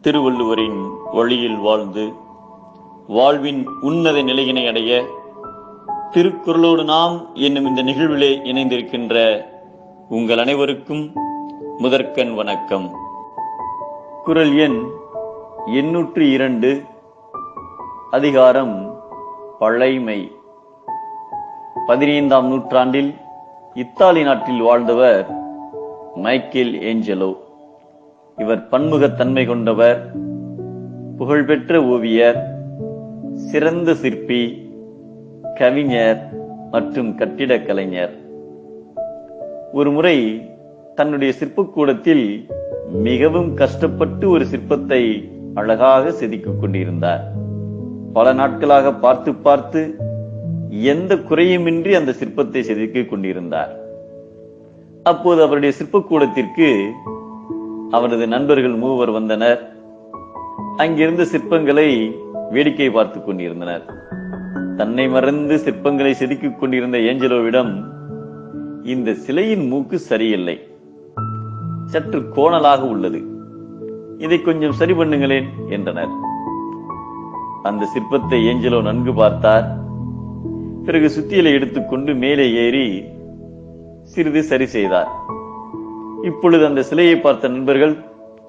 திருவள்ளுவரின் வழியில் வாழ்ந்து வாழ்வின் உன்னத நிலையினை அடைய திருக்குறளோடு நாம் என்னும் இந்த நிகழ்விலே இணைந்திருக்கின்ற உங்கள் அனைவருக்கும் முதற்கண் வணக்கம். குரல் எண் எண்ணூற்று இரண்டு அதிகாரம் பழைமை. பதினைந்தாம் நூற்றாண்டில் இத்தாலி நாட்டில் வாழ்ந்தவர் மைக்கேல் ஏஞ்சலோ. இவர் பன்முகத்தன்மை கொண்டவர் புகழ்பெற்ற ஓவியர் சிறந்த சிற்பி கவிஞர் மற்றும் கட்டிடக் கலைஞர். ஒரு முறை தன்னுடைய சிற்பக்கூடத்தில் மிகவும் கஷ்டப்பட்டு ஒரு சிற்பத்தை அழகாக செதுக்கிக் கொண்டிருந்தார். பல நாட்களாக பார்த்து பார்த்து எந்த குறையுமின்றி அந்த சிற்பத்தை செதுக்கிக் கொண்டிருந்தார். அப்போது அவருடைய சிற்பக்கூடத்திற்கு அவரது நண்பர்கள் மூவர் வந்தனர். அங்கிருந்த சிற்பங்களை வேடிக்கை பார்த்துக் கொண்டிருந்தனர். தன்னை மறந்து சிற்பங்களை செதுக்கிக் கொண்டிருந்த ஏஞ்சலோவிடம் இந்த சிலையின் மூக்கு சரியில்லை. சற்று கோணலாக உள்ளது. இதை கொஞ்சம் சரி பண்ணுங்களேன் என்றனர். அந்த சிற்பத்தை ஏஞ்சலோ நன்கு பார்த்தார். பிறகு சுத்தியலை எடுத்துக்கொண்டு மேலே ஏறி சிறிது சரி செய்தார். இப்பொழுது அந்த சிலையை பார்த்த நண்பர்கள்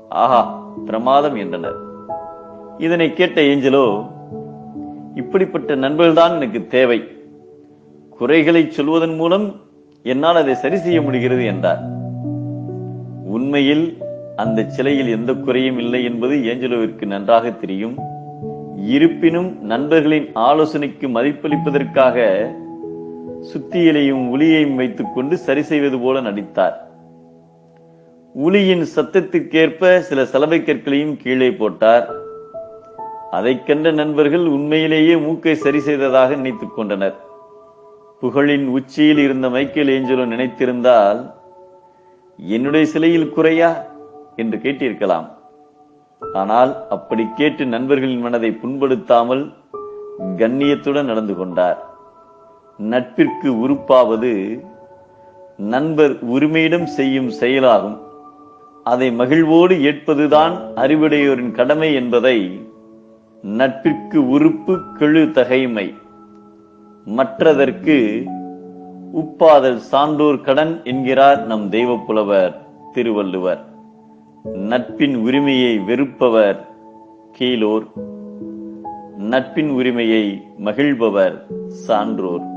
ஆஹா பிரமாதம் என்றனர். இதனை கேட்ட ஏஞ்சலோ இப்படிப்பட்ட நண்பர்கள்தான் எனக்கு தேவை. குறைகளை சொல்வதன் மூலம் என்னால் அதை சரி செய்ய முடிகிறது என்றார். உண்மையில் அந்த சிலையில் எந்த குறையும் இல்லை என்பது ஏஞ்சலோவிற்கு நன்றாக தெரியும். இருப்பினும் நண்பர்களின் ஆலோசனைக்கு மதிப்பளிப்பதற்காக சுத்தியலையும் ஒளியையும் வைத்துக் கொண்டு சரி செய்வது போல நடித்தார். உளியின் சத்தத்திற்கேற்ப சில சலவை கற்களையும் கீழே போட்டார். அதைக் கண்ட நண்பர்கள் உண்மையிலேயே மூக்கை சரி செய்ததாக நினைத்துக் கொண்டனர். புகழின் உச்சியில் இருந்த மைக்கேல் ஏஞ்சலோ நினைத்திருந்தால் என்னுடைய சிலையில் குறையா? என்று கேட்டிருக்கலாம். ஆனால் அப்படி கேட்டு நண்பர்களின் மனதை புண்படுத்தாமல் கண்ணியத்துடன் நடந்து கொண்டார். நட்பிற்கு உறுப்பாவது நண்பர் உரிமையிடம் செய்யும் செயலாகும். அதை மகிழ்வோடு ஏற்பதுதான் அறிவுடையோரின் கடமை என்பதை நட்பிற்கு உறுப்பு கெழு தகைமை. மற்றதற்கு உப்பாதல் சான்றோர் கடன் என்கிறார் நம் தெய்வ புலவர் திருவள்ளுவர். நட்பின் உரிமையை வெறுப்பவர் கீழோர் நட்பின் உரிமையை மகிழ்பவர் சான்றோர்.